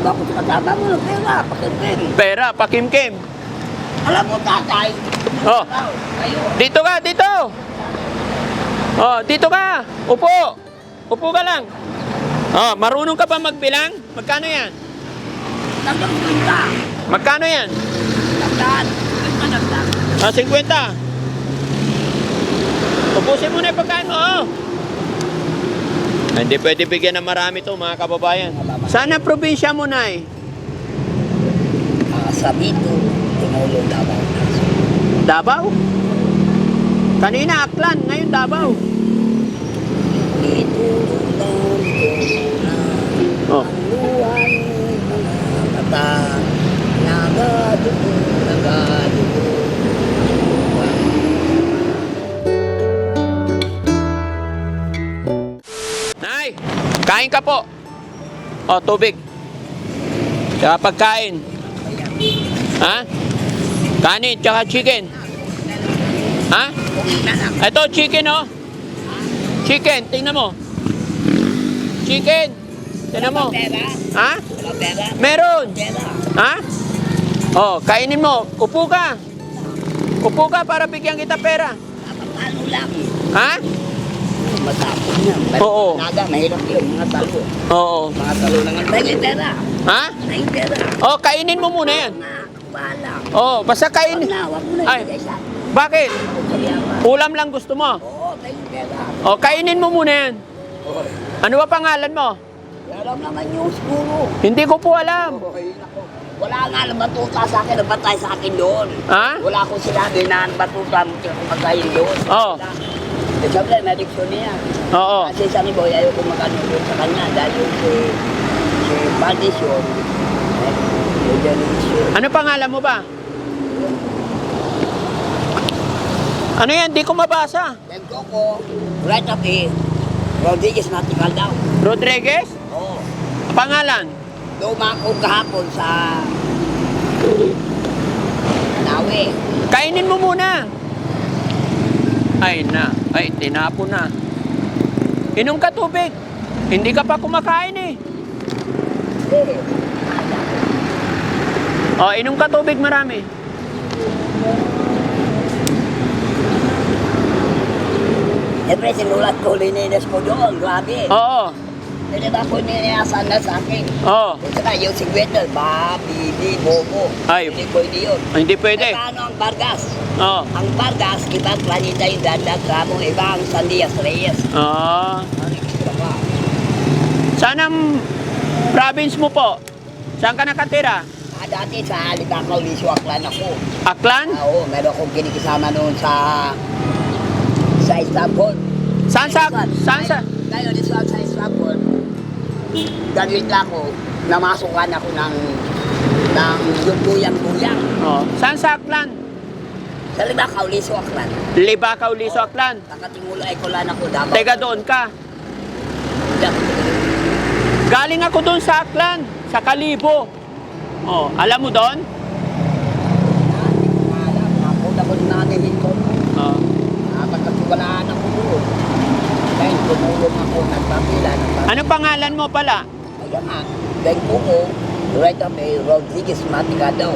Sabi ko sa kasama mo, pera, pakipin. Pera, pakimkim. Alam mo, tatay. Oh, Kayo. dito ka, dito. Oh, dito ka. Upo. Upo ka lang. Oh, marunong ka ba magbilang? Magkano yan? Tanggap pinta. Magkano yan? Tandaan. Pinta nagdag. Ah, 50. Ubusin mo na yung pagkain mo, oh. Hindi pwede bigyan ng marami to mga kababayan. Sana probinsya mo na eh. Ah, sa dito, tumulong Davao. Davao? Kanina Aklan, ngayon Davao. Oh. ang luway kain ka po. Oh, tubig. Tsaka pagkain. Ha? Kanin, tsaka chicken. Ha? Ito, chicken, oh. Chicken, tingnan mo. Chicken. Tingnan mo. Ha? Meron. Ha? Oh, kainin mo. Upo ka. Upo ka para bigyan kita pera. Ha? Matapos na. Oo. Naga, mahirap yun. Mga talo. Oo. Mga talo na nga. May pera. Ha? May pera. Oh, kainin mo muna yan. Nga, bahala. Oh, basta Wag kainin. na, wag mo na. Ay. ibigay sa akin. Bakit? Kaya. Ulam lang gusto mo. Oo, may pera. Oh, kainin mo muna yan. Oo. Ano ba pangalan mo? Alam naman yung siguro. Hindi ko po alam. Okay, nako. Wala nga nabatuta sa akin, nabatay sa akin doon. Ha? Wala akong sinabi na nabatuta mo kung magayin doon. Oo. Eh, may diksyon niya. Oo. Kasi sa ni Boy, ayaw ko magano doon sa kanya dahil yung si, si Padis yun. Eh, yun yan yung issue. Ano pangalan mo ba? Ano yan? Di ko mabasa. Then Coco, right up eh, Rodriguez Natical daw. Rodriguez? Oo. Pangalan? Luma ko kahapon sa Nawe. Kainin mo muna. Ay na. Ay, tinapo na. Inom ka tubig. Hindi ka pa kumakain eh. Oh, inom ka tubig marami. Siyempre, sinulat ko lininis mo doon. Grabe. Oo. Hindi ba ko niniyasan na sa akin? Oo. Kung saka yung sigwetel, ba, bibi, bobo. Ay. Hindi pwede yun. Hindi Eh, pwede. paano ang Vargas? Oo. Ang Vargas, ibang planeta yung dandag ramo, ibang Sandias Reyes. Ah. Ano? Saan ang province mo po? Saan ka nakatira? Ah, dati sa Alibakaw, Lisuaklan ako. Aklan? Ah, Oo, meron akong kinikisama noon sa sa Istanbul. Saan sa... Saan sa... Ngayon, dito sa lang ako, namasukan ako ng ng yung buyang-buyang. Oh. Saan sa Aklan? Sa Libakaw, Lisuaklan. Libakaw, Liso, Aklan. Nakatingulo ay kulan ako dapat. Teka doon ka. Galing ako doon sa Aklan, sa Kalibo. Oh, alam mo doon? Napunta ko namin ito. Oh. Ah, Pagkatuwalaan ako doon. Dahil tumulong ako, nagpapila, nagpapila. Ano pangalan mo pala? Kaya nga, dahil po ko, right up eh, Rodriguez Matica daw.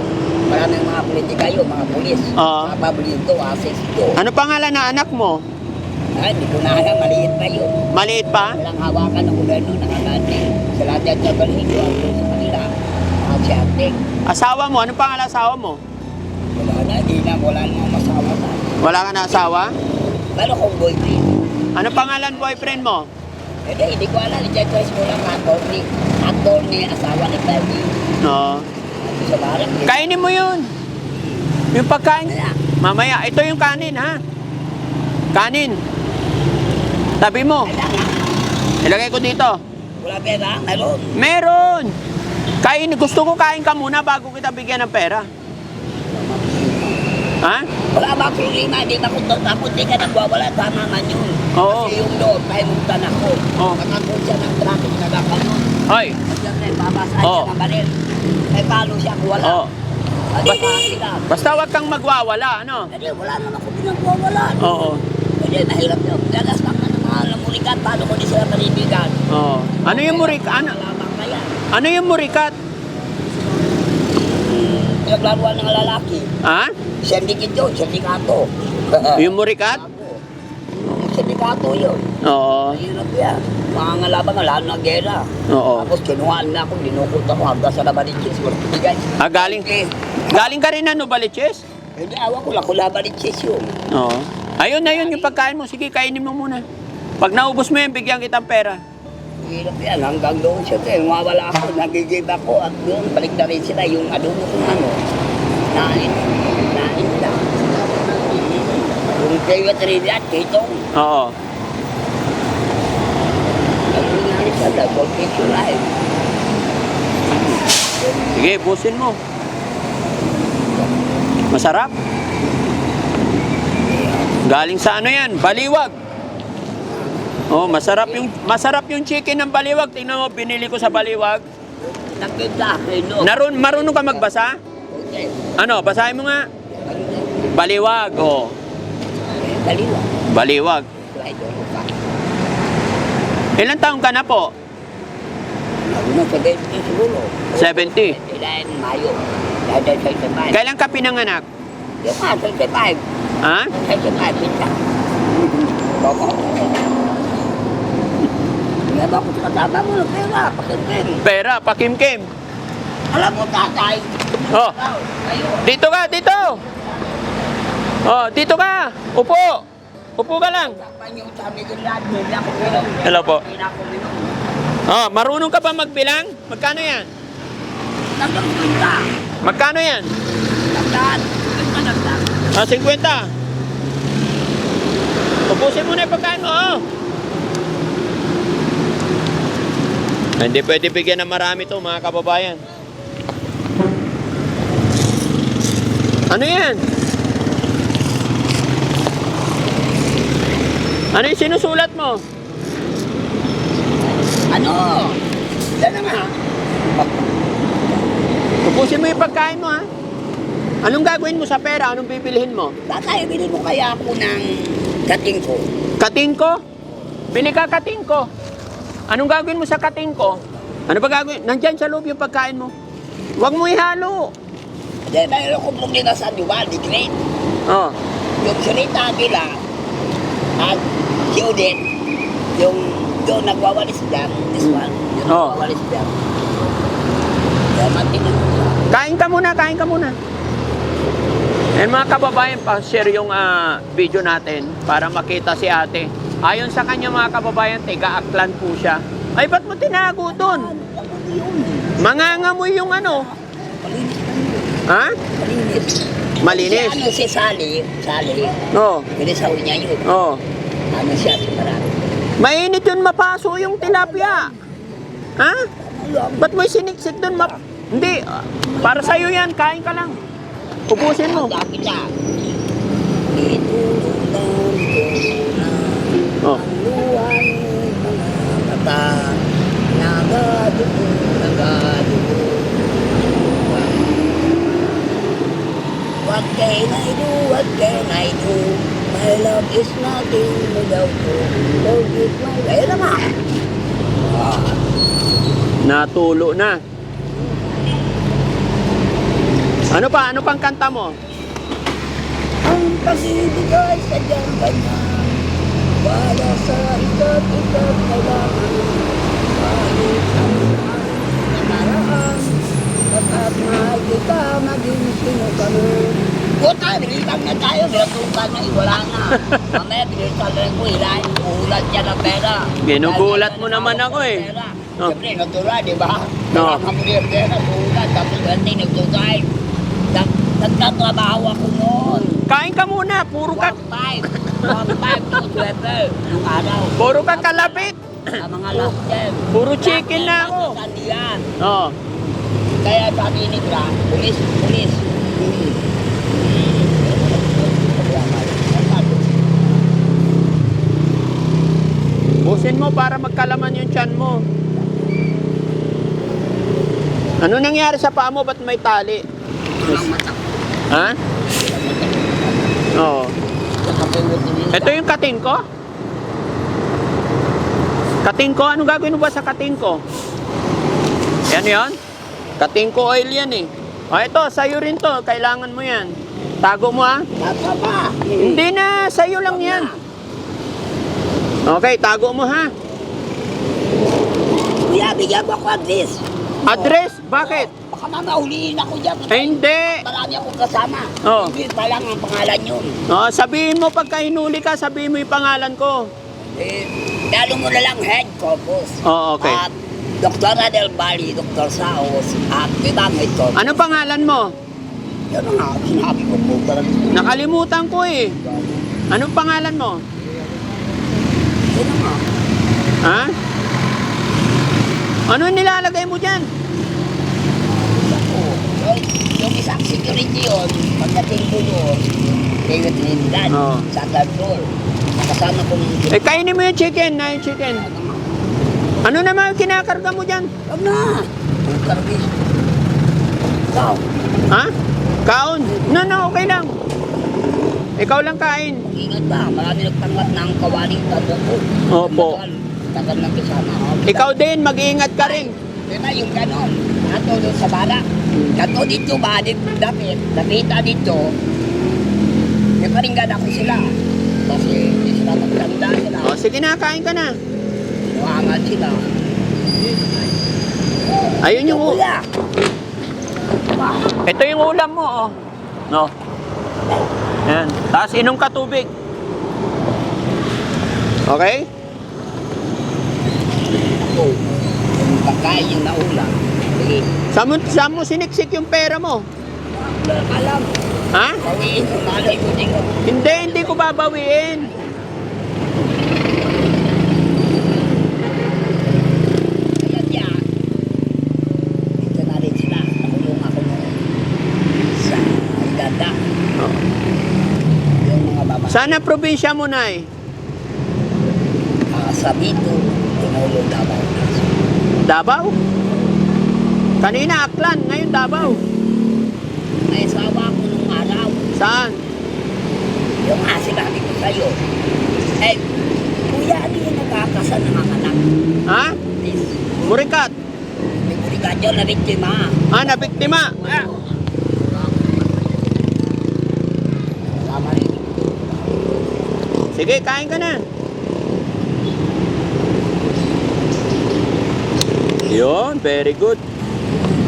Maraming mga politika yun, mga pulis. Oo. Mga paborito, asis ko. Ano pangalan na anak mo? Ay, hindi ko na alam, maliit pa yun. Maliit pa? Walang hawakan ng gobyerno, nakakati. Sa lahat yan sa balhido, ang doon sa kanila. Mga siyate. Asawa mo? Ano pangalan asawa mo? Wala na, di na, wala namang masawa sa Wala ka na asawa? Meron kong boyfriend. Ano pangalan boyfriend mo? Eh, di, hindi ko alam, i-choice ko lang actor ni, actor ni asawa ni Bernie. No. Sa barak, eh. Kainin mo yun. Yung pagkain. Mamaya, ito yung kanin ha. Kanin. Tabi mo. Ilagay ko dito. Wala pera, meron. Meron. Kain, gusto ko kain ka muna bago kita bigyan ng pera. Ha? Wala ba problema, hindi na kung tapos di ka nagwawala, tama man yun. Oo. Kasi yung doon, pahimutan ako. Oo. Nakakot siya ng traffic na gano'n. At siyempre, babasaan Oo. siya ng baril. Eh, paano siya kung wala? Oh. At saka sila. Basta wag kang magwawala, ano? Hindi, wala naman ako pinagwawala. Oo. Hindi, mahirap yun. Dalas lang na ng mga lamurikan, paano ko di sila panibigan? Oo. Ano yung murikat? Ano, Lamang kaya. ano yung murikat? pinaglaruan ng lalaki. Ha? Syndicate yun, syndikato. Yung murikat? Ako. Yung Syndikato yun. Oo. Mahirap yan. Mga ngalaban nga, lalo na gera. Oo. Tapos kinuhaan na ako, dinukot ako hanggang sa pinigay. Ah, galing, Eh, galing ka rin na Novaliches? hindi awa ko lang kung labanichis yun. Oo. Ayun na yun yung pagkain mo. Sige, kainin mo muna. Pag naubos mo yan, bigyan kitang pera. Hirap yan, hanggang doon siya. Eh, mawala ako, nagigib ako. At doon, balik na rin sila yung adobo kung ano. Nain, nain lang. Yung private rin yan, kitong. Oo. Ang nangyari sa double picture live. Sige, busin mo. Masarap. Galing sa ano yan? Baliwag. Oh, masarap yung masarap yung chicken ng baliwag. Tingnan mo, binili ko sa baliwag. Nakita, no. Narun, marunong ka magbasa? Ano, basahin mo nga. Baliwag, oh. Baliwag. Ka. Ilan taong ka na po? Ano sa 20 siguro. 70. Ilan Mayo. Dahil sa 65. Kailan ka pinanganak? Yung nga, 65. Ha? 65, pinta. Bako. Nga ba kung kasama mo ng pera, pakipin. Pera, pakimkim. Alam mo, tatay. Oh, dito ka, dito. Oh, dito ka. Upo. Upo ka lang. Hello po. Oh, marunong ka ba magbilang? Magkano yan? Magkano yan? Ah, 50. Ubusin mo na yung pagkain mo, oh. Hindi pwede bigyan ng marami to, mga kababayan. Ano yan? Ano yung sinusulat mo? Ano? Yan na nga. Ubusin mo yung pagkain mo, ha? Anong gagawin mo sa pera? Anong bibilihin mo? Tatay, bilhin mo kaya ako ng kating ko. Katingko? Bili ka katingko. Anong gagawin mo sa katingko? Ano ba gagawin? Nandyan sa loob yung pagkain mo. Huwag mo ihalo. Hindi, mayroon kong problema sa Duval, di Great. Oh. Yung Sunita Agila at Odette, yung doon nagwawalis dyan, this one, yung Oh. nagwawalis dyan. Kaya matingin ko siya. Kain ka muna, kain ka muna. And mga kababayan, pa-share yung ah, video natin para makita si ate. Ayon sa kanya mga kababayan, tiga aklan po siya. Ay, ba't mo tinago doon? Mangangamoy yung ano. Malinis lang. Ha? Malinis. Malinis. Si ano si Sally, Sally, Oo. pinisaw niya yun. Oh. Ano siya, si Marami. Mainit yun mapaso yung tilapia. Ha? Ba't mo siniksik doon? Map- Hindi. Para sa'yo yan. Kain ka lang. Ubusin mo. Na Oh. What can I do? What can I do? My love is nothing without you. Forgive my... Ayun naman. Ah, Natulo na. Ano pa? Ano pang kanta mo? Ang pag-ibig ay sadyang ganyan Wala sa isa't isa't kailangan Kahit ang nakaraan Pagkat mahal kita maging sino ka mo Puta, bilitan na tayo, binatukan na, wala na Mamaya bilitan na ko, hilahin, uhulat siya ng pera Ginugulat mo naman ako eh. pera. Oh. Siyempre, natura, di ba? No. Nakamulir pera, uhulat, tapos hindi nagtutay Nag- Nagtatrabaho ako noon Kain ka muna. Puro ka, 1.5. 1.5 to 12. Yung araw. puro ka kalapit. Sa mga lockdown. Puro chicken na ako. Sandiyan. Oh. Kaya sabi ni Gra, pulis, pulis. Busin mo para magkalaman yung tiyan mo. Ano nangyari sa paa mo? Ba't may tali? Ha? Oo. Ito yung kating ko? Kating ko? Anong gagawin mo ba sa kating ko? Yan yan? Kating ko oil yan eh. O ito, sa'yo rin to. Kailangan mo yan. Tago mo pa. Hindi na, sa'yo lang yan. Okay, tago mo ha. Kuya, bigyan mo ako address. Address? Bakit? Baka mamahuliin ako dyan. Eh, hindi. Marami akong kasama. Oo. Hindi pa lang ang pangalan yun. O, sabihin mo pagka hinuli ka, sabihin mo yung pangalan ko. Eh, lalo mo na lang head corpus. Oo, okay. At Dr. Adel Bali, Dr. Saos, at ibang head corpus. Ano pangalan mo? Yan ang sinabi ko po. Nakalimutan ko eh. Anong pangalan mo? Ha? Ano nilalagay mo dyan? Ako, yung, isang security yun, pagdating ko yun, kayo Trinidad, Oo. sa third floor. Nakasama ko ng Eh, kainin mo yung chicken na yung chicken. Ano naman yung kinakarga mo dyan? Wag na! Ang Ha? Kaon? No, no, okay lang. Ikaw lang kain. ingat ba? Marami nagtanggap ng kawaling tato ko. Opo. Tagal, ng kasama. Ikaw din, mag-iingat ka rin. Diba yung ganon? Ato doon sa bala. Kato dito ba? Dapit. Dapita dito. May paringgan ako sila. Kasi hindi sila magtanda sila. O, sige na, kain ka na. Nuangan sila. Ayun yung... u- Kuya! Ba? Ito yung ulam mo, oh. No. Yan. Tapos inom ka tubig. Okay? Yung pagkain yung naulang. Sige. Saan mo, saan mo siniksik yung pera mo? Alam. Ha? Bawiin mo malay ko din. Hindi, hindi ko babawiin. Kaya niya, dito na rin sila. Nakulong ako noon. Sa Iganda. Oh. Yung mga babae. Saan ang probinsya mo, Nay? Uh, sa Bito, tinulong Davao. Davao? Kanina Aklan, ngayon Davao. May sawa ko nung araw. Saan? Yung nga sinabi ko sa'yo. Eh, kuya, ano yung nagkakasal ng mga anak? Ha? Murikat. May kurigadyo na biktima. Ah, nabiktima. Ah. Tama rin. Sige, kain ka na. Yun, very good.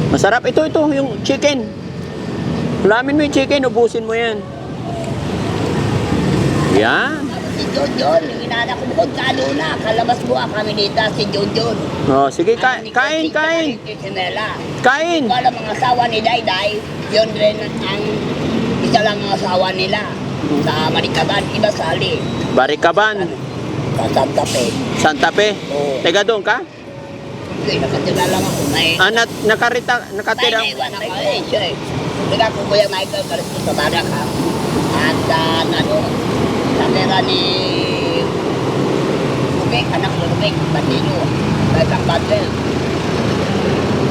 Masarap ito, ito, yung chicken. Ulamin mo yung chicken, ubusin mo yan. Yan. Si yung inanak ko sa Luna, kalabas buha kami dito si John. Oh, sige, ka- ni kain, kain. Kain. Ikaw lang mga asawa ni Dayday, yun rin ang isa lang ang asawa nila. Sa Marikaban, iba sali. Barikaban, Sa Santa Fe. Santa Fe. Oo. Tega doon ka? Okay, nakatira lang ako. May, Ah, nat, nakarita, may nakatira. naiwan ako eh, siya eh. Kaya ko Kuya Michael Caristo sa Barak ha. At uh, ano, natira ni Rubik, anak ni Rubik, Bandino. Sa isang bundle.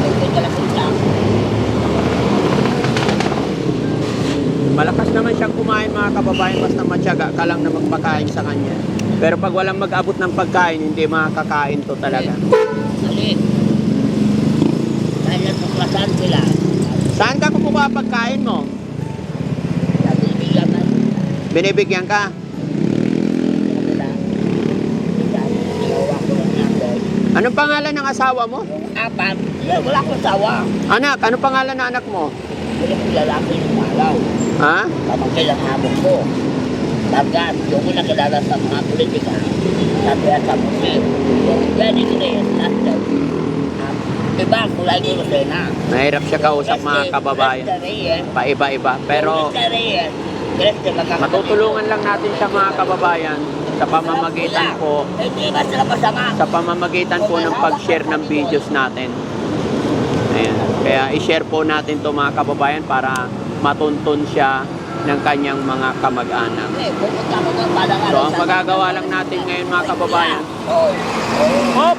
Ito ka lang sila. Malakas naman siyang kumain mga kababayan, basta matyaga ka lang na magpakain sa kanya. Pero pag walang mag-abot ng pagkain, hindi makakain to talaga. Mali. Dahil nagpuklasan sila. Saan ka kukuha pagkain mo? Sabi Binibigyan ka? lang ako. Anong pangalan ng asawa mo? Apat, wala akong sawa. Anak, anong pangalan ng anak mo? Wala akong lalaki ng araw. Ha? Pamangkin ang habong ko. Bagat, yung ko nakilala sa mga politika. Sabi at sa muslim. Yung Benny Grace, that's the um, Iba, kulay ko sa na. Mahirap siya kausap mga kababayan. Paiba-iba. Pero matutulungan lang natin siya mga kababayan sa pamamagitan po sa pamamagitan po ng pag-share ng videos natin. Ayan. Kaya i-share po natin to mga kababayan para matuntun siya ng kanyang mga kamag-anak. So, ang magagawa lang natin ngayon mga kababayan, hop!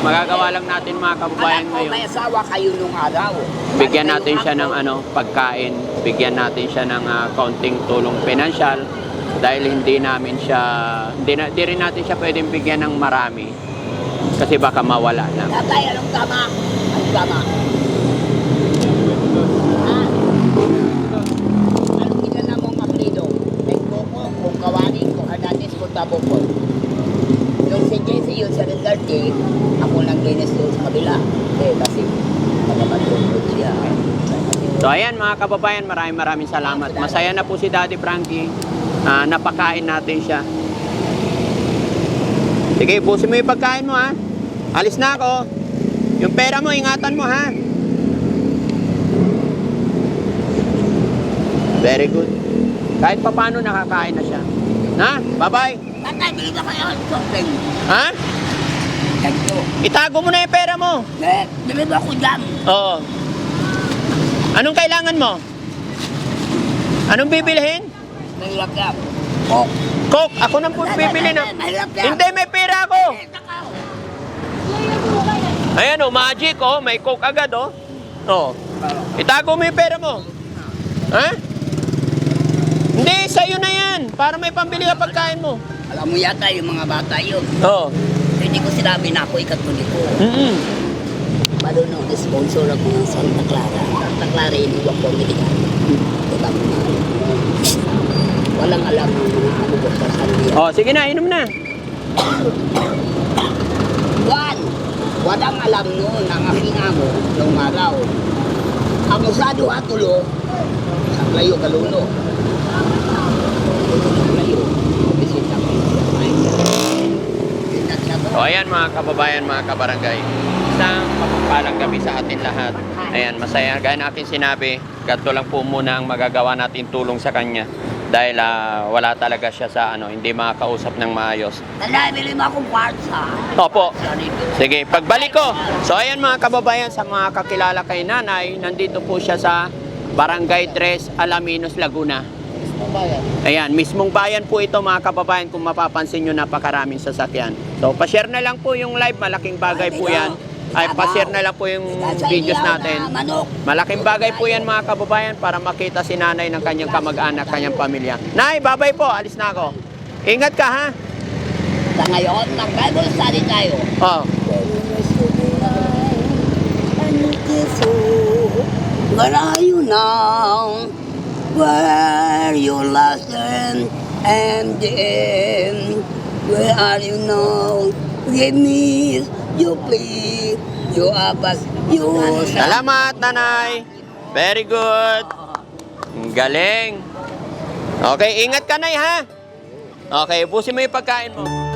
Magagawa lang natin mga kababayan ngayon. may asawa kayo nung araw. Bigyan Ano natin siya ng ano, pagkain, bigyan natin siya ng ah, kaunting tulong pinansyal dahil hindi namin siya hindi, na, hindi rin natin siya pwedeng bigyan ng marami kasi baka mawala lang. Tatay, anong tama? Anong tama? Ah. Ano kita na mong apelido? Kay Coco, kung Kawani, kung Tabopol. Yung si Jesse yun sa Rizarte, ako nang linis doon sa kabila. Eh, kasi magamatulog siya. So ayan mga kababayan, maraming maraming salamat. Masaya na po si Daddy Frankie. Ah, napakain natin siya. Sige, pusin mo yung pagkain mo ha. Alis na ako. Yung pera mo, ingatan mo ha. Very good. Kahit pa paano nakakain na siya. Ha? Bye-bye. Tatay, bili ka kayo ng shopping. Ha? Ganito. Itago mo na yung pera mo. Eh, bili mo ako dyan. Oo. Anong kailangan mo? Anong bibilihin? Mahirap yan. Oh. Coke, ako nang po bibili na. Mahirap yan. Hindi, may pera ako. Ayan oh, magic oh, may Coke agad oh. Oh, itago mo yung pera mo. Ha? Hindi, sa'yo na yan. Para may pambili ka pagkain mo. Alam mo yata yung mga bata yun. Oo. Hindi ko sinabi na ako ikatuloy ko. Mm-mm. Marunong sponsor ako ng Santa Clara. Santa Clara, iniwan ko ang binigay. Diba mo na? Walang alam ang mga ano ko sa Sandia. Oh, sige na, inom na. Juan, walang alam noon ang aking amo nung araw. Ang usado atulo, sa layo kaluno. Sa layo, bisita ko sa bahay. Bitat siya to. So ayan mga kababayan, mga kabarangay. Isang mapagpalang gabi sa atin lahat. Ayan, masaya. Gaya natin sinabi, ganito lang po muna ang magagawa natin tulong sa kanya. Dahil ah, wala talaga siya sa ano, hindi makakausap ng maayos. Tanda, bili mo akong ha. Opo. Sige, pagbalik ko. So ayan mga kababayan, sa mga kakilala kay nanay, nandito po siya sa Barangay 3, Alaminos, Laguna. Ayan, mismong bayan po ito mga kababayan kung mapapansin nyo napakaraming sasakyan. So pa-share na lang po yung live, malaking bagay po yan. Ay, pa-share na lang po yung videos natin. Malaking bagay po yan mga kababayan para makita si nanay ng kanyang kamag-anak, kanyang pamilya. Nay, babay po, alis na ako. Ingat ka ha. Sa ngayon, nag-Bible study tayo. Oh. Where are you now? Where you last and and then Where are you now? Give me you please You apas you Salamat, nanay. Very good. Galing. Okay, ingat ka, nay, ha? Okay, ubusin mo yung pagkain mo.